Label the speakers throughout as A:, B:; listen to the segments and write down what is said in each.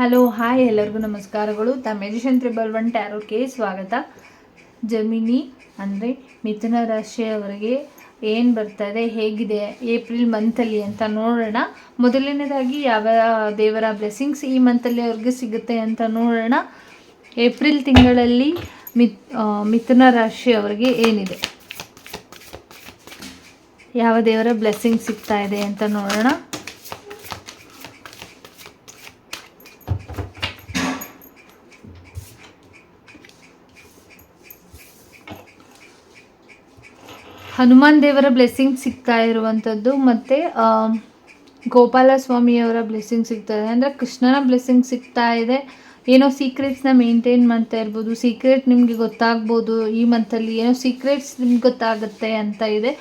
A: Hello hi ಎಲ್ಲರಿಗೂ ನಮಸ್ಕಾರಗಳು. The magician triple one ಟ್ಯಾರೋಕ್ಕೆ ಸ್ವಾಗತ. ಜಮಿನಿ ಅಂದರೆ ಮಿಥುನ ರಾಶಿಯವರಿಗೆ ಏನು ಬರ್ತದೆ, ಹೇಗಿದೆ, ಏಪ್ರಿಲ್ ಮಂತಲ್ಲಿ ಅಂತ ನೋಡೋಣ. ಮೊದಲನೇದಾಗಿ ಯಾವ ದೇವರ ಬ್ಲೆಸ್ಸಿಂಗ್ಸ್ ಈ ಮಂತಲ್ಲಿ ಅವ್ರಿಗೆ ಸಿಗುತ್ತೆ ಅಂತ ನೋಡೋಣ. ಏಪ್ರಿಲ್ ತಿಂಗಳಲ್ಲಿ ಮಿತ್ ಮಿಥುನ ರಾಶಿಯವರಿಗೆ ಏನಿದೆ? ಯಾವ ದೇವರ ಬ್ಲೆಸ್ಸಿಂಗ್ ಸಿಗ್ತಾ ಇದೆ ಅಂತ ನೋಡೋಣ. ಹನುಮಾನ್ ದೇವರ ಬ್ಲೆಸ್ಸಿಂಗ್ ಸಿಗ್ತಾ ಇರುವಂಥದ್ದು ಮತ್ತು ಗೋಪಾಲ ಸ್ವಾಮಿಯವರ ಬ್ಲೆಸ್ಸಿಂಗ್ ಸಿಗ್ತಾ ಇದೆ. ಅಂದರೆ ಕೃಷ್ಣನ ಬ್ಲೆಸ್ಸಿಂಗ್ ಸಿಗ್ತಾ ಇದೆ. ಏನೋ ಸೀಕ್ರೆಟ್ಸ್ನ ಮೇಂಟೈನ್ ಮಾಡ್ತಾ ಇರ್ಬೋದು. ಸೀಕ್ರೆಟ್ ನಿಮಗೆ ಗೊತ್ತಾಗ್ಬೋದು. ಈ ಮಂತಲ್ಲಿ ಏನೋ ಸೀಕ್ರೆಟ್ಸ್ ನಿಮ್ಗೆ ಗೊತ್ತಾಗುತ್ತೆ ಅಂತ ಇದೆ.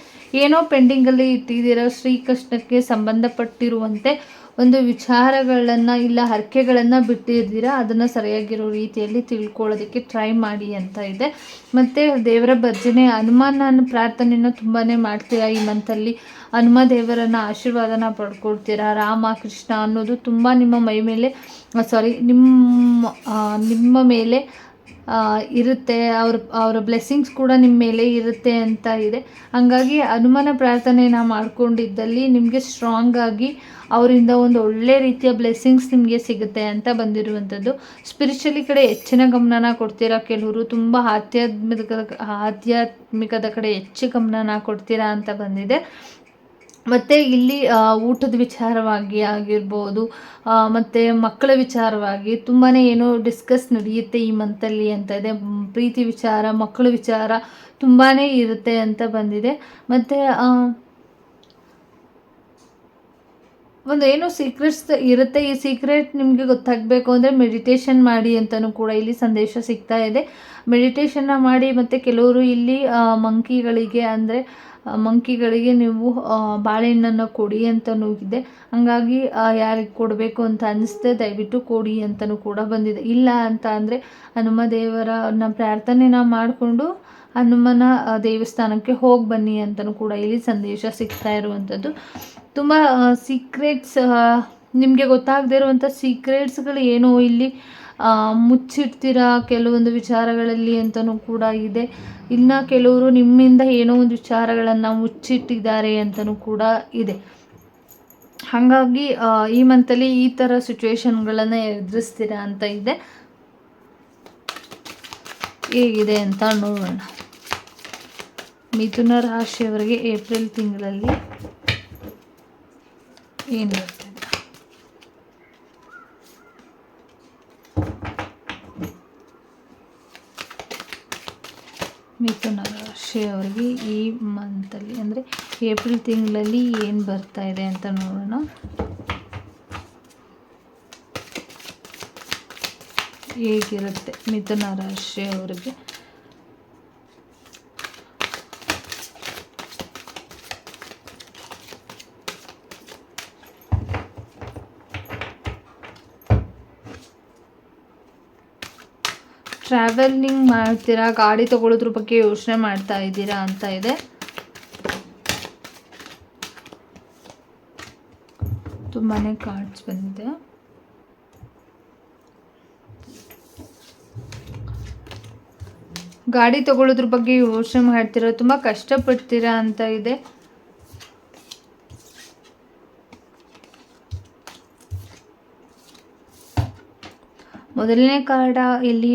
A: ಏನೋ ಪೆಂಡಿಂಗಲ್ಲಿ ಇಟ್ಟಿದ್ದೀರೋ ಶ್ರೀಕೃಷ್ಣಕ್ಕೆ ಸಂಬಂಧಪಟ್ಟಿರುವಂತೆ ಒಂದು ವಿಚಾರಗಳನ್ನು ಇಲ್ಲ ಹರಕೆಗಳನ್ನು ಬಿಟ್ಟಿದ್ದೀರಾ, ಅದನ್ನು ಸರಿಯಾಗಿರೋ ರೀತಿಯಲ್ಲಿ ತಿಳ್ಕೊಳ್ಳೋದಕ್ಕೆ ಟ್ರೈ ಮಾಡಿ ಅಂತ ಇದೆ. ಮತ್ತು ದೇವರ ಭಜನೆ ಹನುಮಾನ ಪ್ರಾರ್ಥನೆಯನ್ನು ತುಂಬಾ ಮಾಡ್ತೀರಾ ಈ ಮಂತಲ್ಲಿ ಹನುಮ ದೇವರನ್ನ ಆಶೀರ್ವಾದನ ಪಡ್ಕೊಳ್ತೀರಾ, ರಾಮ, ಕೃಷ್ಣ ಅನ್ನೋದು ತುಂಬ ನಿಮ್ಮ ಮೈ ಮೇಲೆ ಸಾರಿ ನಿಮ್ಮ ನಿಮ್ಮ ಮೇಲೆ ಇರುತ್ತೆ. ಅವ್ರ, ಅವರ ಬ್ಲೆಸ್ಸಿಂಗ್ಸ್ ಕೂಡ ನಿಮ್ಮ ಮೇಲೆ ಇರುತ್ತೆ ಅಂತ ಇದೆ. ಹಾಗಾಗಿ ಹನುಮನ ಪ್ರಾರ್ಥನೆನ ಮಾಡ್ಕೊಂಡಿದ್ದಲ್ಲಿ ನಿಮಗೆ ಸ್ಟ್ರಾಂಗ್ ಆಗಿ ಅವರಿಂದ ಒಂದು ಒಳ್ಳೆ ರೀತಿಯ ಬ್ಲೆಸ್ಸಿಂಗ್ಸ್ ನಿಮಗೆ ಸಿಗುತ್ತೆ ಅಂತ ಬಂದಿರುವಂಥದ್ದು. ಸ್ಪಿರಿಚುಲಿ ಕಡೆ ಹೆಚ್ಚಿನ ಗಮನನ ಕೊಡ್ತೀರಾ ಕೆಲವರು? ತುಂಬ ಆಧ್ಯಾತ್ಮಿಕ, ಆಧ್ಯಾತ್ಮಿಕದ ಕಡೆ ಹೆಚ್ಚು ಗಮನನ ಕೊಡ್ತೀರಾ ಅಂತ ಬಂದಿದೆ. ಮತ್ತು ಇಲ್ಲಿ ಊಟದ ವಿಚಾರವಾಗಿ ಆಗಿರ್ಬೋದು ಮತ್ತು ಮಕ್ಕಳ ವಿಚಾರವಾಗಿ ತುಂಬಾ ಏನೋ ಡಿಸ್ಕಸ್ ನಡೆಯುತ್ತೆ ಈ ಮಂತಲ್ಲಿ ಅಂತ ಇದೆ. ಪ್ರೀತಿ ವಿಚಾರ, ಮಕ್ಕಳ ವಿಚಾರ ತುಂಬಾ ಇರುತ್ತೆ ಅಂತ ಬಂದಿದೆ. ಮತ್ತು ಒಂದು ಏನೋ ಸೀಕ್ರೆಟ್ಸ್ ಇರುತ್ತೆ. ಈ ಸೀಕ್ರೆಟ್ ನಿಮಗೆ ಗೊತ್ತಾಗಬೇಕು ಅಂದರೆ ಮೆಡಿಟೇಷನ್ ಮಾಡಿ ಅಂತಲೂ ಕೂಡ ಇಲ್ಲಿ ಸಂದೇಶ ಸಿಗ್ತಾ ಇದೆ. ಮೆಡಿಟೇಷನ್ನ ಮಾಡಿ ಮತ್ತು ಕೆಲವರು ಇಲ್ಲಿ ಮಂಕಿಗಳಿಗೆ ಅಂದರೆ ಮಂಕಿಗಳಿಗೆ ನೀವು ಬಾಳೆಹಣ್ಣನ್ನು ಕೊಡಿ ಅಂತ ಇದೆ ಹಂಗಾಗಿ ಯಾರಿಗೆ ಕೊಡಬೇಕು ಅಂತ ಅನಿಸುತ್ತೆ ದಯವಿಟ್ಟು ಕೊಡಿ ಅಂತಲೂ ಕೂಡ ಬಂದಿದೆ. ಇಲ್ಲ ಅಂತ ಅಂದರೆ ಹನುಮ ದೇವರನ್ನ ಪ್ರಾರ್ಥನೆನ ಮಾಡಿಕೊಂಡು ಹನುಮನ ದೇವಸ್ಥಾನಕ್ಕೆ ಹೋಗಿ ಬನ್ನಿ ಅಂತಲೂ ಕೂಡ ಇಲ್ಲಿ ಸಂದೇಶ ಸಿಗ್ತಾ ಇರುವಂಥದ್ದು. ತುಂಬ ಸೀಕ್ರೆಟ್ಸ್ ನಿಮಗೆ ಗೊತ್ತಾಗದೇ ಇರುವಂಥ ಸೀಕ್ರೆಟ್ಸ್ಗಳು ಏನೋ ಇಲ್ಲಿ ಮುಚ್ಚಿಡ್ತೀರಾ ಕೆಲವೊಂದು ವಿಚಾರಗಳಲ್ಲಿ ಅಂತಲೂ ಕೂಡ ಇದೆ. ಇನ್ನು ಕೆಲವರು ನಿಮ್ಮಿಂದ ಏನೋ ಒಂದು ವಿಚಾರಗಳನ್ನು ಮುಚ್ಚಿಟ್ಟಿದ್ದಾರೆ ಅಂತಲೂ ಕೂಡ ಇದೆ. ಹಾಗಾಗಿ ಈ ಮಂತಲ್ಲಿ ಈ ಥರ ಸಿಚುವೇಶನ್ಗಳನ್ನು ಎದುರಿಸ್ತೀರಾ ಅಂತ ಇದೆ. ಹೇಗಿದೆ ಅಂತ ನೋಡೋಣ. ಮಿಥುನ ರಾಶಿಯವರಿಗೆ ಏಪ್ರಿಲ್ ತಿಂಗಳಲ್ಲಿ ಏನು ಮಿಥುನ ರಾಶಿಯವರಿಗೆ ಈ ಮಂತಲ್ಲಿ ಅಂದರೆ ಏಪ್ರಿಲ್ ತಿಂಗಳಲ್ಲಿ ಏನು ಬರ್ತಾ ಇದೆ ಅಂತ ನೋಡೋಣ. ಹೇಗಿರುತ್ತೆ ಮಿಥುನ ರಾಶಿಯವರಿಗೆ ಟ್ರಾವೆಲಿಂಗ್ ಮಾಡ್ತೀರಾ? ಗಾಡಿ ತಗೊಳ್ಳೋದ್ರ ಬಗ್ಗೆ ಯೋಚನೆ ಮಾಡ್ತಾ ಇದ್ದೀರಾ ಅಂತ ಇದೆ. ತುಂಬಾ ಕಾರ್ಡ್ಸ್ ಬಂದಿದೆ. ಗಾಡಿ ತಗೊಳ್ಳೋದ್ರ ಬಗ್ಗೆ ಯೋಚನೆ ಮಾಡ್ತೀರಾ ತುಂಬ ಕಷ್ಟಪಡ್ತೀರಾ ಅಂತ ಇದೆ. ಮೊದಲನೇ ಕಾರ್ಡ ಇಲ್ಲಿ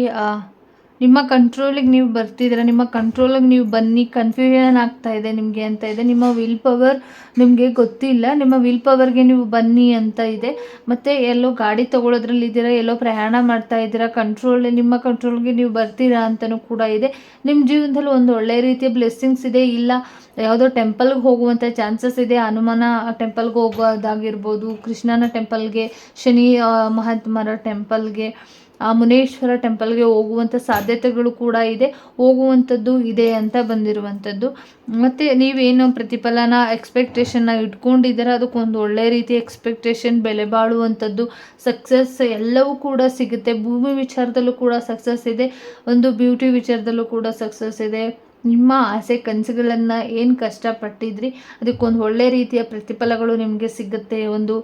A: ನಿಮ್ಮ ಕಂಟ್ರೋಲಿಗೆ ನೀವು ಬರ್ತಿದ್ದೀರಾ, ನಿಮ್ಮ ಕಂಟ್ರೋಲಿಗೆ ನೀವು ಬನ್ನಿ ಕನ್ಫ್ಯೂಷನ್ ಆಗ್ತಾ ಇದೆ ನಿಮಗೆ ಅಂತ ಇದೆ. ನಿಮ್ಮ ವಿಲ್ ಪವರ್ ನಿಮಗೆ ಗೊತ್ತಿಲ್ಲ, ನಿಮ್ಮ ವಿಲ್ ಪವರ್ಗೆ ನೀವು ಬನ್ನಿ ಅಂತ ಇದೆ. ಮತ್ತು ಎಲ್ಲೋ ಗಾಡಿ ತೊಗೊಳೋದ್ರಲ್ಲಿ ಇದ್ದೀರಾ, ಎಲ್ಲೋ ಪ್ರಯಾಣ ಮಾಡ್ತಾ ಇದ್ದೀರಾ ಕಂಟ್ರೋಲ್ ನಿಮ್ಮ ಕಂಟ್ರೋಲ್ಗೆ ನೀವು ಬರ್ತೀರಾ ಅಂತಲೂ ಕೂಡ ಇದೆ. ನಿಮ್ಮ ಜೀವನದಲ್ಲಿ ಒಂದು ಒಳ್ಳೆಯ ರೀತಿಯ ಬ್ಲೆಸ್ಸಿಂಗ್ಸ್ ಇದೆ, ಇಲ್ಲ ಯಾವುದೋ ಟೆಂಪಲ್ಗೆ ಹೋಗುವಂಥ ಚಾನ್ಸಸ್ ಇದೆ. ಹನುಮಾನ ಟೆಂಪಲ್ಗೆ ಹೋಗೋದಾಗಿರ್ಬೋದು, ಕೃಷ್ಣನ ಟೆಂಪಲ್ಗೆ ಶನಿ ಮಹಾತ್ಮರ ಟೆಂಪಲ್ಗೆ ಆ ಮುನೇಶ್ವರ ಟೆಂಪಲ್ಗೆ ಹೋಗುವಂಥ ಸಾಧ್ಯತೆಗಳು ಕೂಡ ಇದೆ. ಹೋಗುವಂಥದ್ದು ಇದೆ ಅಂತ ಬಂದಿರುವಂಥದ್ದು ಮತ್ತು ನೀವೇನು ಪ್ರತಿಫಲನ ಎಕ್ಸ್ಪೆಕ್ಟೇಷನ್ನ ಇಟ್ಕೊಂಡಿದ್ದೀರ? ಅದಕ್ಕೊಂದು ಒಳ್ಳೆಯ ರೀತಿ ಎಕ್ಸ್ಪೆಕ್ಟೇಷನ್ ಬೆಲೆ ಬಾಳುವಂಥದ್ದು ಸಕ್ಸಸ್ ಎಲ್ಲವೂ ಕೂಡ ಸಿಗುತ್ತೆ. ಭೂಮಿ ವಿಚಾರದಲ್ಲೂ ಕೂಡ ಸಕ್ಸಸ್ ಇದೆ. ಒಂದು ಬ್ಯೂಟಿ ವಿಚಾರದಲ್ಲೂ ಕೂಡ ಸಕ್ಸಸ್ ಇದೆ. ನಿಮ್ಮ ಆಸೆ ಕನಸುಗಳನ್ನು ಏನು ಕಷ್ಟಪಟ್ಟಿದ್ರಿ? ಅದಕ್ಕೊಂದು ಒಳ್ಳೆ ರೀತಿಯ ಪ್ರತಿಫಲಗಳು ನಿಮಗೆ ಸಿಗುತ್ತೆ. ಒಂದು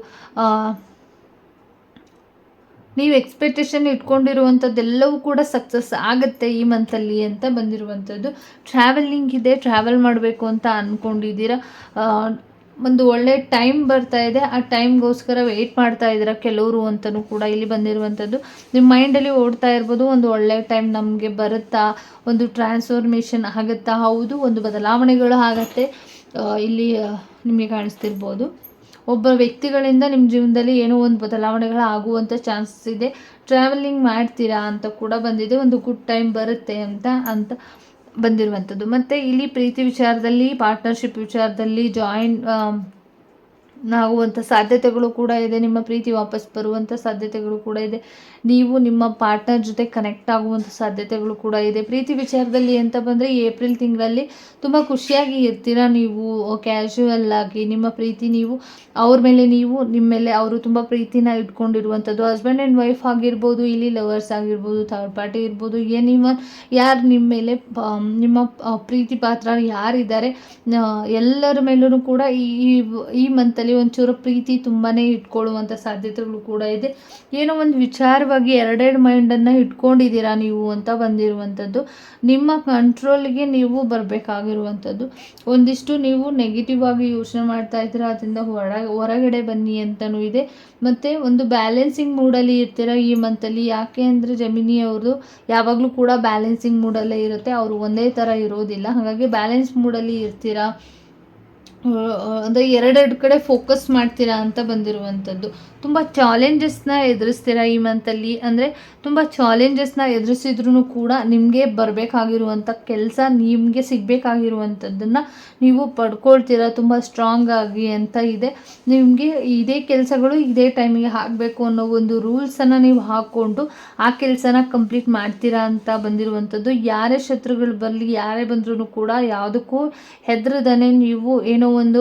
A: ನೀವು ಎಕ್ಸ್ಪೆಕ್ಟೇಷನ್ ಇಟ್ಕೊಂಡಿರುವಂಥದ್ದೆಲ್ಲವೂ ಕೂಡ ಸಕ್ಸಸ್ ಆಗುತ್ತೆ ಈ ಮಂತಲ್ಲಿ ಅಂತ ಬಂದಿರುವಂಥದ್ದು. ಟ್ರಾವೆಲಿಂಗ್ ಇದೆ ಟ್ರಾವೆಲ್ ಮಾಡಬೇಕು ಅಂತ ಅಂದ್ಕೊಂಡಿದ್ದೀರಾ ಒಂದು ಒಳ್ಳೆ ಟೈಮ್ ಬರ್ತಾ ಇದೆ. ಆ ಟೈಮ್ಗೋಸ್ಕರ ವೆಯ್ಟ್ ಮಾಡ್ತಾ ಇದ್ದೀರಾ ಕೆಲವರು ಅಂತಲೂ ಕೂಡ ಇಲ್ಲಿ ಬಂದಿರುವಂಥದ್ದು. ನಿಮ್ಮ ಮೈಂಡಲ್ಲಿ ಓಡ್ತಾ ಇರ್ಬೋದು, ಒಂದು ಒಳ್ಳೆ ಟೈಮ್ ನಮಗೆ ಬರುತ್ತಾ? ಒಂದು ಟ್ರಾನ್ಸ್ಫಾರ್ಮೇಷನ್ ಆಗುತ್ತಾ? ಹೌದು, ಒಂದು ಬದಲಾವಣೆಗಳು ಆಗತ್ತೆ. ಇಲ್ಲಿ ನಿಮಗೆ ಕಾಣಿಸ್ತಿರ್ಬೋದು. ಒಬ್ಬ ವ್ಯಕ್ತಿಗಳಿಂದ ನಿಮ್ಮ ಜೀವನದಲ್ಲಿ ಏನೋ ಒಂದು ಬದಲಾವಣೆಗಳು ಆಗುವಂಥ ಚಾನ್ಸಸ್ ಇದೆ. ಟ್ರಾವೆಲಿಂಗ್ ಮಾಡ್ತೀರಾ ಅಂತ ಕೂಡ ಬಂದಿದೆ. ಒಂದು ಗುಡ್ ಟೈಮ್ ಬರುತ್ತೆ ಅಂತ ಅಂತ ಬಂದಿರುವಂಥದ್ದು ಮತ್ತು ಇಲ್ಲಿ ಪ್ರೀತಿ ವಿಚಾರದಲ್ಲಿ ಪಾರ್ಟ್ನರ್ಶಿಪ್ ವಿಚಾರದಲ್ಲಿ ಜಾಯಿನ್ ಆಗುವಂಥ ಸಾಧ್ಯತೆಗಳು ಕೂಡ ಇದೆ, ನಿಮ್ಮ ಪ್ರೀತಿ ವಾಪಸ್ ಬರುವಂಥ ಸಾಧ್ಯತೆಗಳು ಕೂಡ ಇದೆ. ನೀವು ನಿಮ್ಮ ಪಾರ್ಟ್ನರ್ ಜೊತೆ ಕನೆಕ್ಟ್ ಆಗುವಂಥ ಸಾಧ್ಯತೆಗಳು ಕೂಡ ಇದೆ. ಪ್ರೀತಿ ವಿಚಾರದಲ್ಲಿ ಅಂತ ಬಂದರೆ ಏಪ್ರಿಲ್ ತಿಂಗಳಲ್ಲಿ ತುಂಬ ಖುಷಿಯಾಗಿ ಇರ್ತೀರಾ ನೀವು ಕ್ಯಾಶುವಲ್ ಆಗಿ ನಿಮ್ಮ ಪ್ರೀತಿ ನೀವು, ಅವ್ರ ಮೇಲೆ ನೀವು, ನಿಮ್ಮ ಮೇಲೆ ಅವರು ತುಂಬ ಪ್ರೀತಿನ ಇಟ್ಕೊಂಡಿರುವಂಥದ್ದು. ಹಸ್ಬೆಂಡ್ ಆ್ಯಂಡ್ ವೈಫ್ ಆಗಿರ್ಬೋದು, ಇಲ್ಲಿ ಲವರ್ಸ್ ಆಗಿರ್ಬೋದು ಥರ್ಡ್ ಪಾರ್ಟಿ ಇರ್ಬೋದು ಏನಿವನ್ ಯಾರು ನಿಮ್ಮ ಮೇಲೆ ನಿಮ್ಮ ಪ್ರೀತಿ ಪಾತ್ರ ಯಾರಿದ್ದಾರೆ ಎಲ್ಲರ ಮೇಲೂ ಕೂಡ ಈ, ಈ- ಈ ಮಂತಲ್ಲಿ ಒಂಚೂರು ಪ್ರೀತಿ ತುಂಬಾ ಇಟ್ಕೊಳ್ಳುವಂಥ ಸಾಧ್ಯತೆಗಳು ಕೂಡ ಇದೆ. ಏನೋ ಒಂದು ವಿಚಾರವಾಗಿ ಎರಡೆರಡು ಮೈಂಡನ್ನು ಇಟ್ಕೊಂಡಿದ್ದೀರಾ ನೀವು ಅಂತ ಬಂದಿರುವಂಥದ್ದು ನಿಮ್ಮ ಕಂಟ್ರೋಲ್ಗೆ ನೀವು ಬರಬೇಕಾಗಿರುವಂಥದ್ದು ಒಂದಿಷ್ಟು ನೀವು ನೆಗೆಟಿವ್ ಆಗಿ ಯೋಚನೆ ಮಾಡ್ತಾ ಇದ್ದೀರಾ, ಅದರಿಂದ ಹೊರ, ಹೊರಗಡೆ ಬನ್ನಿ ಅಂತಲೂ ಇದೆ. ಮತ್ತು ಒಂದು ಬ್ಯಾಲೆನ್ಸಿಂಗ್ ಮೂಡಲ್ಲಿ ಇರ್ತೀರ ಈ ಮಂತಲ್ಲಿ ಯಾಕೆ ಅಂದರೆ ಅವ್ರದ್ದು ಯಾವಾಗಲೂ ಕೂಡ ಬ್ಯಾಲೆನ್ಸಿಂಗ್ ಮೂಡಲ್ಲೇ ಇರುತ್ತೆ. ಅವರು ಒಂದೇ ಥರ ಇರೋದಿಲ್ಲ. ಹಾಗಾಗಿ ಬ್ಯಾಲೆನ್ಸ್ ಮೂಡಲ್ಲಿ ಇರ್ತೀರಾ? ಅಂದರೆ ಎರಡೆರಡು ಕಡೆ ಫೋಕಸ್ ಮಾಡ್ತೀರಾ ಅಂತ ಬಂದಿರುವಂಥದ್ದು. ತುಂಬ ಚಾಲೆಂಜಸ್ನ ಎದುರಿಸ್ತೀರಾ ಈ ಮಂತಲ್ಲಿ ಅಂದರೆ ತುಂಬ ಚಾಲೆಂಜಸ್ನ ಎದುರಿಸಿದ್ರೂ ಕೂಡ ನಿಮಗೆ ಬರಬೇಕಾಗಿರುವಂಥ ಕೆಲಸ ನಿಮಗೆ ಸಿಗಬೇಕಾಗಿರುವಂಥದ್ದನ್ನು ನೀವು ಪಡ್ಕೊಳ್ತೀರಾ, ತುಂಬ ಸ್ಟ್ರಾಂಗ್ ಆಗಿ ಅಂತ ಇದೆ. ನಿಮಗೆ ಇದೇ ಕೆಲಸಗಳು ಇದೇ ಟೈಮಿಗೆ ಹಾಕಬೇಕು ಅನ್ನೋ ಒಂದು ರೂಲ್ಸನ್ನು ನೀವು ಹಾಕ್ಕೊಂಡು ಆ ಕೆಲಸನ ಕಂಪ್ಲೀಟ್ ಮಾಡ್ತೀರಾ ಅಂತ ಬಂದಿರುವಂಥದ್ದು. ಯಾರೇ ಶತ್ರುಗಳು ಬರಲಿ, ಯಾರೇ ಬಂದ್ರೂ ಕೂಡ ಯಾವುದಕ್ಕೂ ಹೆದರದನೆ ನೀವು ಏನೋ ಒಂದು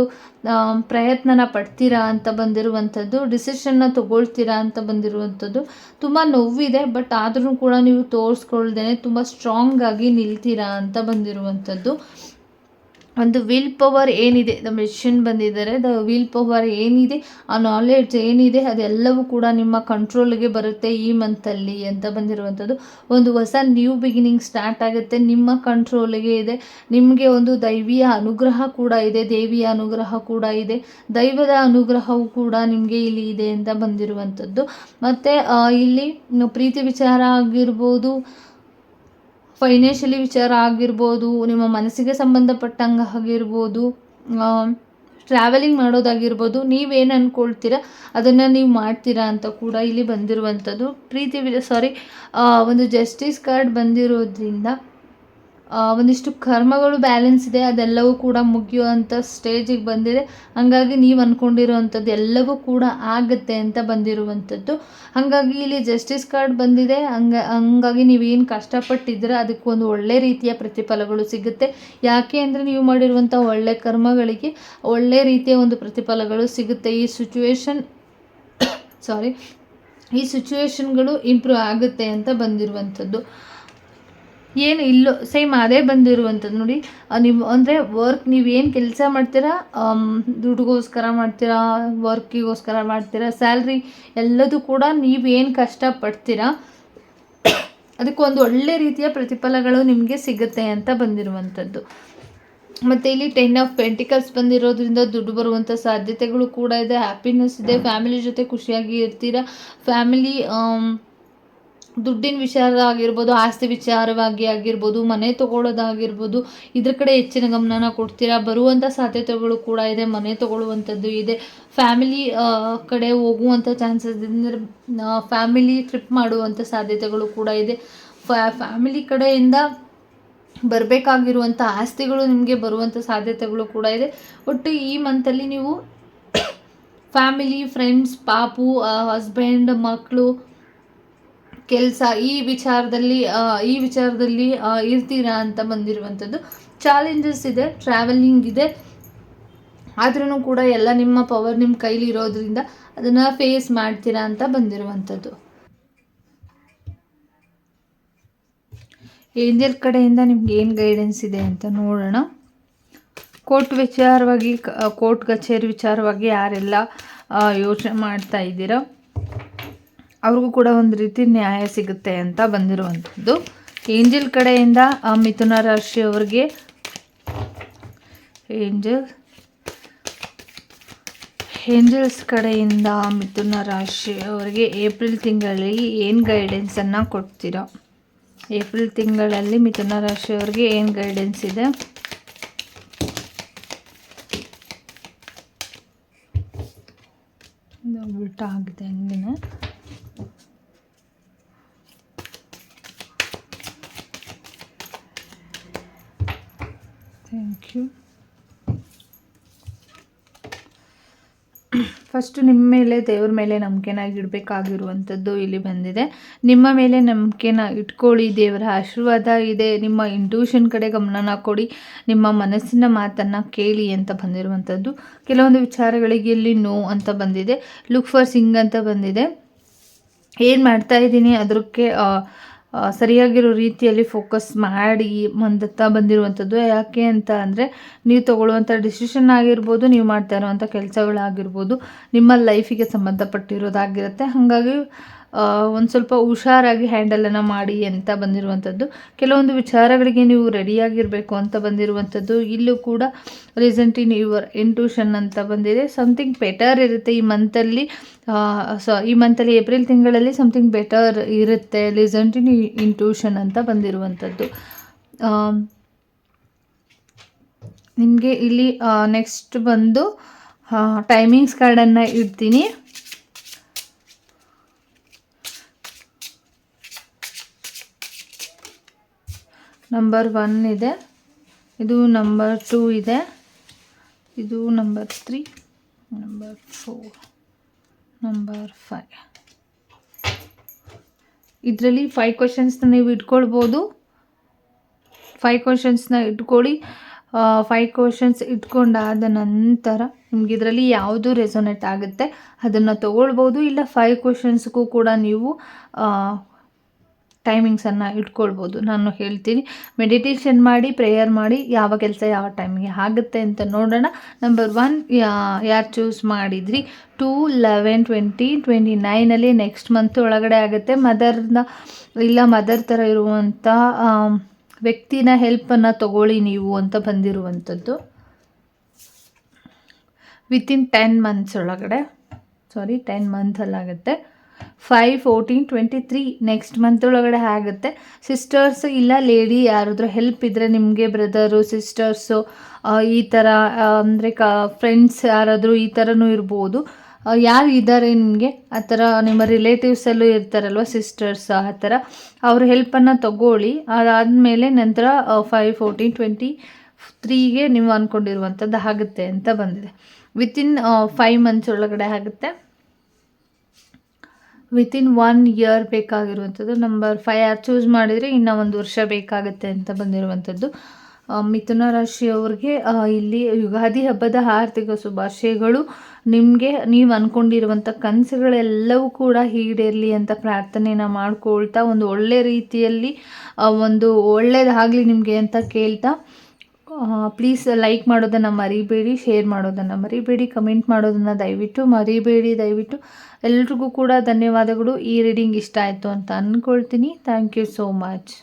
A: ಪ್ರಯತ್ನನ ಪಡ್ತೀರಾ ಅಂತ ಬಂದಿರುವಂಥದ್ದು ಡಿಸಿಷನ್ನ ತಗೊಳ್ತೀರಾ ಅಂತ ಬಂದಿರುವಂಥದ್ದು ತುಂಬ ನೋವಿದೆ ಬಟ್ ಆದ್ರೂ ಕೂಡ ನೀವು ತೋರಿಸ್ಕೊಳ್ದೇನೆ ತುಂಬ ಸ್ಟ್ರಾಂಗ್ ಆಗಿ ನಿಲ್ತೀರಾ ಅಂತ ಬಂದಿರುವಂಥದ್ದು. ಒಂದು ವಿಲ್ ಪವರ್ ಏನಿದೆ ದ ಮೆಷಿನ್ ಬಂದಿದ್ದಾರೆ ದ ವಿಲ್ ಪವರ್ ಏನಿದೆ, ಆ ನಾಲೆಡ್ಜ್ ಏನಿದೆ, ಅದೆಲ್ಲವೂ ಕೂಡ ನಿಮ್ಮ ಕಂಟ್ರೋಲ್ಗೆ ಬರುತ್ತೆ ಈ ಮಂತಲ್ಲಿ ಅಂತ ಬಂದಿರುವಂಥದ್ದು. ಒಂದು ಹೊಸ ನ್ಯೂ ಬಿಗಿನಿಂಗ್ ಸ್ಟಾರ್ಟ್ ಆಗುತ್ತೆ, ನಿಮ್ಮ ಕಂಟ್ರೋಲ್ಗೆ ಇದೆ. ನಿಮಗೆ ಒಂದು ದೈವಿಯ ಅನುಗ್ರಹ ಕೂಡ ಇದೆ, ದೇವಿಯ ಅನುಗ್ರಹ ಕೂಡ ಇದೆ, ದೈವದ ಅನುಗ್ರಹವು ಕೂಡ ನಿಮಗೆ ಇಲ್ಲಿ ಇದೆ ಅಂತ ಬಂದಿರುವಂಥದ್ದು. ಮತ್ತು ಇಲ್ಲಿ ಪ್ರೀತಿ ವಿಚಾರ ಆಗಿರ್ಬೋದು ಫೈನಾನ್ಷಿಯಲಿ ವಿಚಾರ ಆಗಿರ್ಬೋದು, ನಿಮ್ಮ ಮನಸ್ಸಿಗೆ ಸಂಬಂಧಪಟ್ಟಂಗೆ ಆಗಿರ್ಬೋದು ಟ್ರಾವೆಲಿಂಗ್ ಮಾಡೋದಾಗಿರ್ಬೋದು, ನೀವೇನು ಅಂದ್ಕೊಳ್ತೀರಾ ಅದನ್ನು ನೀವು ಮಾಡ್ತೀರಾ ಅಂತ ಕೂಡ ಇಲ್ಲಿ ಬಂದಿರುವಂಥದ್ದು ಪ್ರೀತಿ ಸಾರಿ ಒಂದು ಜಸ್ಟಿಸ್ ಕಾರ್ಡ್ ಬಂದಿರೋದ್ರಿಂದ ಒಂದಿಷ್ಟು ಕರ್ಮಗಳು ಬ್ಯಾಲೆನ್ಸ್ ಇದೆ, ಅದೆಲ್ಲವೂ ಕೂಡ ಮುಗಿಯುವಂಥ ಸ್ಟೇಜಿಗೆ ಬಂದಿದೆ. ಹಾಗಾಗಿ ನೀವು ಅಂದ್ಕೊಂಡಿರೋವಂಥದ್ದು ಎಲ್ಲವೂ ಕೂಡ ಆಗುತ್ತೆ ಅಂತ ಬಂದಿರುವಂಥದ್ದು. ಹಾಗಾಗಿ ಇಲ್ಲಿ ಜಸ್ಟಿಸ್ ಕಾರ್ಡ್ ಬಂದಿದೆ. ಹಂಗ, ಹಂಗಾಗಿ ನೀವೇನು ಕಷ್ಟಪಟ್ಟಿದ್ರೆ ಅದಕ್ಕೆ ಒಂದು ಒಳ್ಳೆ ರೀತಿಯ ಪ್ರತಿಫಲಗಳು ಸಿಗುತ್ತೆ. ಯಾಕೆ ಅಂದರೆ ನೀವು ಮಾಡಿರುವಂಥ ಒಳ್ಳೆ ಕರ್ಮಗಳಿಗೆ ಒಳ್ಳೆ ರೀತಿಯ ಒಂದು ಪ್ರತಿಫಲಗಳು ಸಿಗುತ್ತೆ. ಈ ಸಿಚುವೇಶನ್ ಸಾರಿ ಈ ಸಿಚುವೇಶನ್ಗಳು ಇಂಪ್ರೂವ್ ಆಗುತ್ತೆ ಅಂತ ಬಂದಿರುವಂಥದ್ದು. ಏನು ಇಲ್ಲೋ ಸೇಮ್ ಅದೇ ಬಂದಿರುವಂಥದ್ದು ನೋಡಿ. ನಿಮ್ಮ ಅಂದರೆ ವರ್ಕ್ ನೀವೇನು ಕೆಲಸ ಮಾಡ್ತೀರಾ? ದುಡ್ಡುಗೋಸ್ಕರ ಮಾಡ್ತೀರಾ? ವರ್ಕಿಗೋಸ್ಕರ ಮಾಡ್ತೀರಾ? ಸ್ಯಾಲ್ರಿ ಎಲ್ಲದೂ ಕೂಡ ನೀವೇನು ಕಷ್ಟಪಡ್ತೀರಾ? ಅದಕ್ಕೊಂದು ಒಳ್ಳೆ ರೀತಿಯ ಪ್ರತಿಫಲಗಳು ನಿಮಗೆ ಸಿಗುತ್ತೆ ಅಂತ ಬಂದಿರುವಂಥದ್ದು. ಮತ್ತು ಇಲ್ಲಿ ಟೆನ್ ಆಫ್ ಪೆಂಟಿಕಲ್ಸ್ ಬಂದಿರೋದ್ರಿಂದ ದುಡ್ಡು ಬರುವಂಥ ಸಾಧ್ಯತೆಗಳು ಕೂಡ ಇದೆ. ಹ್ಯಾಪಿನೆಸ್ ಇದೆ. ಫ್ಯಾಮಿಲಿ ಜೊತೆ ಖುಷಿಯಾಗಿ ಇರ್ತೀರಾ? ಫ್ಯಾಮಿಲಿ ದುಡ್ಡಿನ ವಿಚಾರ ಆಗಿರ್ಬೋದು, ಆಸ್ತಿ ವಿಚಾರವಾಗಿ ಆಗಿರ್ಬೋದು, ಮನೆ ತೊಗೊಳೋದಾಗಿರ್ಬೋದು ಇದ್ರ ಕಡೆ ಹೆಚ್ಚಿನ ಗಮನನ ಕೊಡ್ತೀರಾ? ಬರುವಂಥ ಸಾಧ್ಯತೆಗಳು ಕೂಡ ಇದೆ, ಮನೆ ತಗೊಳ್ಳುವಂಥದ್ದು ಇದೆ. ಫ್ಯಾಮಿಲಿ ಕಡೆ ಹೋಗುವಂಥ ಚಾನ್ಸಸ್ ಫ್ಯಾಮಿಲಿ ಟ್ರಿಪ್ ಮಾಡುವಂಥ ಸಾಧ್ಯತೆಗಳು ಕೂಡ ಇದೆ. ಫ್ಯಾಮಿಲಿ ಕಡೆಯಿಂದ ಬರಬೇಕಾಗಿರುವಂಥ ಆಸ್ತಿಗಳು ನಿಮಗೆ ಬರುವಂಥ ಸಾಧ್ಯತೆಗಳು ಕೂಡ ಇದೆ. ಒಟ್ಟು ಈ ಮಂತಲ್ಲಿ ನೀವು ಫ್ಯಾಮಿಲಿ, ಫ್ರೆಂಡ್ಸ್, ಪಾಪು ಹಸ್ಬೆಂಡ್ ಮಕ್ಕಳು ಕೆಲಸ ಈ ವಿಚಾರದಲ್ಲಿ ಈ ವಿಚಾರದಲ್ಲಿ ಇರ್ತೀರಾ ಅಂತ ಬಂದಿರುವಂಥದ್ದು. ಚಾಲೆಂಜಸ್ ಇದೆ ಟ್ರಾವೆಲಿಂಗ್ ಇದೆ. ಆದ್ರೂ ಕೂಡ ಎಲ್ಲ ನಿಮ್ಮ ಪವರ್ ನಿಮ್ಮ ಕೈಲಿ ಇರೋದ್ರಿಂದ ಅದನ್ನು ಫೇಸ್ ಮಾಡ್ತೀರಾ ಅಂತ ಬಂದಿರುವಂಥದ್ದು. ಏಂಜಲ್ ಕಡೆಯಿಂದ ನಿಮ್ಗೆ ಏನು ಗೈಡೆನ್ಸ್ ಇದೆ ಅಂತ ನೋಡೋಣ. ಕೋರ್ಟ್ ವಿಚಾರವಾಗಿ ಕೋರ್ಟ್ ಕಚೇರಿ ವಿಚಾರವಾಗಿ ಯಾರೆಲ್ಲ ಯೋಚನೆ ಮಾಡ್ತಾ ಇದ್ದೀರೋ? ಅವ್ರಿಗೂ ಕೂಡ ಒಂದು ರೀತಿ ನ್ಯಾಯ ಸಿಗುತ್ತೆ ಅಂತ ಬಂದಿರುವಂಥದ್ದು. ಏಂಜಲ್ ಕಡೆಯಿಂದ, ಆ ಮಿಥುನ ರಾಶಿಯವ್ರಿಗೆ ಏಂಜಲ್, ಏಂಜಲ್ಸ್ ಕಡೆಯಿಂದ ಮಿಥುನ ರಾಶಿ ಅವರಿಗೆ ಏಪ್ರಿಲ್ ತಿಂಗಳಲ್ಲಿ ಏನು ಗೈಡೆನ್ಸನ್ನು ಕೊಡ್ತೀರೋ? ಏಪ್ರಿಲ್ ತಿಂಗಳಲ್ಲಿ ಮಿಥುನ ರಾಶಿಯವರಿಗೆ ಏನು ಗೈಡೆನ್ಸ್ ಇದೆ? ಉಲ್ಟಾ ಆಗಿದೆ ಹಂಗೆ ಥ್ಯಾಂಕ್ ಫಸ್ಟು ನಿಮ್ಮ ಮೇಲೆ, ದೇವ್ರ ಮೇಲೆ ನಂಬಿಕೆನಾಗಿಡಬೇಕಾಗಿರುವಂಥದ್ದು ಇಲ್ಲಿ ಬಂದಿದೆ. ನಿಮ್ಮ ಮೇಲೆ ನಂಬಿಕೆನ ಇಟ್ಕೊಳ್ಳಿ, ದೇವರ ಆಶೀರ್ವಾದ ಇದೆ. ನಿಮ್ಮ ಇಂಟ್ಯೂಷನ್ ಕಡೆ ಗಮನನ ಕೊಡಿ. ನಿಮ್ಮ ಮನಸ್ಸಿನ ಮಾತನ್ನು ಕೇಳಿ ಅಂತ ಬಂದಿರುವಂಥದ್ದು. ಕೆಲವೊಂದು ವಿಚಾರಗಳಿಗೆ ಇಲ್ಲಿ ನೋ ಅಂತ ಬಂದಿದೆ. ಲುಕ್ ಫಾರ್ ಸಿಂಗ್ ಅಂತ ಬಂದಿದೆ. ಏನು ಮಾಡ್ತಾ ಇದ್ದೀನಿ? ಅದಕ್ಕೆ ಸರಿಯಾಗಿರೋ ರೀತಿಯಲ್ಲಿ ಫೋಕಸ್ ಮಾಡಿ ಮುಂದತ್ತಾ ಬಂದಿರುವಂಥದ್ದು. ಯಾಕೆ ಅಂತ ಅಂದರೆ, ನೀವು ತೊಗೊಳ್ಳುವಂಥ ಡಿಸಿಷನ್ ಆಗಿರ್ಬೋದು, ನೀವು ಮಾಡ್ತಾ ಇರುವಂಥ ಕೆಲಸಗಳಾಗಿರ್ಬೋದು, ನಿಮ್ಮ ಲೈಫಿಗೆ ಸಂಬಂಧಪಟ್ಟಿರೋದಾಗಿರುತ್ತೆ. ಹಾಗಾಗಿ ಒಂದು ಸ್ವಲ್ಪ ಹುಷಾರಾಗಿ ಹ್ಯಾಂಡಲನ್ನು ಮಾಡಿ ಅಂತ ಬಂದಿರುವಂಥದ್ದು ಕೆಲವೊಂದು ವಿಚಾರಗಳಿಗೆ ನೀವು ರೆಡಿಯಾಗಿರಬೇಕು ಅಂತ ಬಂದಿರುವಂಥದ್ದು ಇಲ್ಲೂ ಕೂಡ ರೀಸೆಂಟ್ ಇನ್ ಯುವರ್ ಇಂಟ್ಯೂಷನ್ ಅಂತ ಬಂದಿದೆ. ಸಮಥಿಂಗ್ ಬೆಟರ್ ಇರುತ್ತೆ ಈ ಮಂತಲ್ಲಿ ಸೊ ಈ ಮಂತಲ್ಲಿ ಏಪ್ರಿಲ್ ತಿಂಗಳಲ್ಲಿ ಸಮಥಿಂಗ್ ಬೆಟರ್ ಇರುತ್ತೆ ಲಿಸೆಂಟ್ ಇನ್ ಇಂಟ್ಯೂಷನ್ ಅಂತ ಬಂದಿರುವಂಥದ್ದು ನಿಮಗೆ ಇಲ್ಲಿ ನೆಕ್ಸ್ಟ್ ಬಂದು ಟೈಮಿಂಗ್ಸ್ ಕಾರ್ಡನ್ನು ಇಡ್ತೀನಿ. ನಂಬರ್ ಒನ್ ಇದೆ. ಇದು ನಂಬರ್ ಟೂ ಇದೆ. ಇದು number three number four number five ಇದರಲ್ಲಿ ಫೈವ್ ಕ್ವಶನ್ಸ್ನ ನೀವು ಇಟ್ಕೊಳ್ಬೋದು. ಫೈವ್ ಕ್ವಶನ್ಸ್ನ ಇಟ್ಕೊಳ್ಳಿ. ಫೈವ್ ಕ್ವಶನ್ಸ್ ಇಟ್ಕೊಂಡಾದ ನಂತರ ನಿಮ್ಗೆ ಇದರಲ್ಲಿ ಯಾವುದು ರೆಸೊನೇಟ್ ಆಗುತ್ತೆ ಅದನ್ನು ತೊಗೊಳ್ಬೋದು. ಇಲ್ಲ ಫೈವ್ ಕ್ವಶನ್ಸ್ಗೂ ಕೂಡ ನೀವು ಟೈಮಿಂಗ್ಸನ್ನು ಇಟ್ಕೊಳ್ಬೋದು. ನಾನು ಹೇಳ್ತೀನಿ ಮೆಡಿಟೇಷನ್ ಮಾಡಿ ಪ್ರೇಯರ್ ಮಾಡಿ, ಯಾವ ಕೆಲಸ ಯಾವ ಟೈಮಿಗೆ ಆಗುತ್ತೆ ಅಂತ ನೋಡೋಣ. ನಂಬರ್ ಒನ್ ಯಾರು ಚೂಸ್ ಮಾಡಿದ್ರಿ? ಟೂ ಲೆವೆನ್ ಟ್ವೆಂಟಿ ಟ್ವೆಂಟಿ ನೈನಲ್ಲಿ ನೆಕ್ಸ್ಟ್ ಮಂತ್ ಒಳಗಡೆ ಆಗುತ್ತೆ. ಮದರ್ನ ಇಲ್ಲ ಮದರ್ ಥರ ಇರುವಂಥ ವ್ಯಕ್ತಿನ ಹೆಲ್ಪನ್ನು ತಗೊಳ್ಳಿ ನೀವು ಅಂತ ಬಂದಿರುವಂಥದ್ದು. ವಿತಿನ್ ಟೆನ್ ಮಂತ್ಸ್ ಒಳಗಡೆ sorry ten ಮಂತಲ್ಲಾಗುತ್ತೆ five fourteen twenty three next month ಒಳಗಡೆ ಆಗುತ್ತೆ. ಸಿಸ್ಟರ್ಸ್ ಇಲ್ಲ ಲೇಡಿ ಯಾರಾದರೂ ಹೆಲ್ಪ್ ಇದ್ದರೆ ನಿಮಗೆ ಬ್ರದರು ಸಿಸ್ಟರ್ಸು ಈ ಥರ ಅಂದರೆ ಕ ಫ್ರೆಂಡ್ಸ್ ಯಾರಾದರೂ ಈ ಥರನೂ ಇರ್ಬೋದು. ಯಾರು ಇದ್ದಾರೆ ನಿಮಗೆ? ಆ ಥರ ನಿಮ್ಮ ರಿಲೇಟಿವ್ಸಲ್ಲೂ ಇರ್ತಾರಲ್ವ ಸಿಸ್ಟರ್ಸ್ ಆ ಥರ ಅವ್ರ ಹೆಲ್ಪನ್ನು ತಗೊಳ್ಳಿ. ಅದಾದಮೇಲೆ ನಂತರ ಫೈವ್ ಫೋರ್ಟೀನ್ ಟ್ವೆಂಟಿ ತ್ರೀಗೆ ನೀವು ಅಂದ್ಕೊಂಡಿರುವಂಥದ್ದು ಆಗುತ್ತೆ ಅಂತ ಬಂದಿದೆ. ವಿತಿನ್ ಫೈವ್ ಮಂತ್ಸ್ ಒಳಗಡೆ ಆಗುತ್ತೆ. ವಿತಿನ್ ಒನ್ ಇಯರ್ ಬೇಕಾಗಿರುವಂಥದ್ದು. ನಂಬರ್ ಫೈ ಆರ್ ಚೂಸ್ ಮಾಡಿದರೆ ಇನ್ನು ಒಂದು ವರ್ಷ ಬೇಕಾಗುತ್ತೆ ಅಂತ ಬಂದಿರುವಂಥದ್ದು. ಮಿಥುನ ರಾಶಿಯವ್ರಿಗೆ ಇಲ್ಲಿ ಯುಗಾದಿ ಹಬ್ಬದ ಆರ್ಥಿಕ ಶುಭಾಶಯಗಳು. ನಿಮಗೆ ನೀವು ಅಂದ್ಕೊಂಡಿರುವಂಥ ಕನಸುಗಳೆಲ್ಲವೂ ಕೂಡ ಈಡೇರಲಿ ಅಂತ ಪ್ರಾರ್ಥನೆನ ಮಾಡ್ಕೊಳ್ತಾ, ಒಂದು ಒಳ್ಳೆ ರೀತಿಯಲ್ಲಿ ಒಂದು ಒಳ್ಳೆಯದಾಗಲಿ ನಿಮಗೆ ಅಂತ ಕೇಳ್ತಾ ಪ್ಲೀಸ್ ಲೈಕ್ ಮಾಡೋದನ್ನು ಮರಿಬೇಡಿ ಶೇರ್ ಮಾಡೋದನ್ನು ಮರಿಬೇಡಿ ಕಮೆಂಟ್ ಮಾಡೋದನ್ನು ದಯವಿಟ್ಟು ಮರಿಬೇಡಿ, ದಯವಿಟ್ಟು ಎಲ್ರಿಗೂ ಕೂಡ ಧನ್ಯವಾದಗಳು. ಈ ರೀಡಿಂಗ್ ಇಷ್ಟ ಆಯಿತು ಅಂತ ಅಂದ್ಕೊಳ್ತೀನಿ ಥ್ಯಾಂಕ್ ಯು ಸೋ ಮಚ್